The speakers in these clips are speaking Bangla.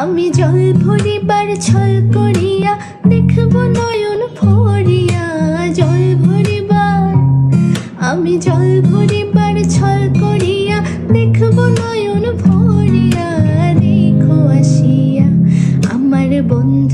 আমি জল ভরিবার ছল করিয়া দেখব নয়ন ভরিয়া। জল ভরিবার, আমি জল ভরিবার ছল করিয়া দেখব নয়ন ভরিয়া। দেখো আসিয়া, আমার বন্ধু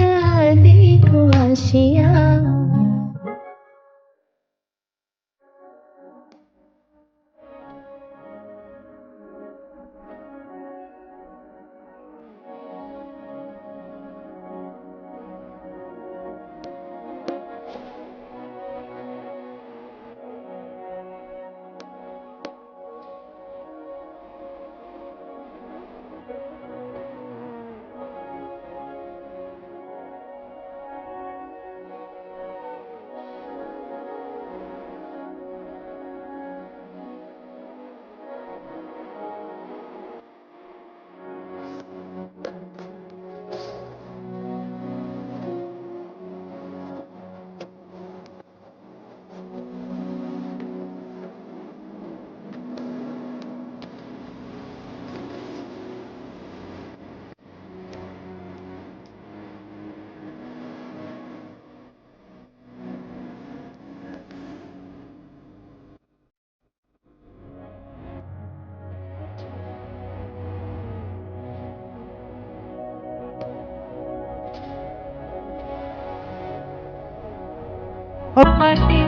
মাটি।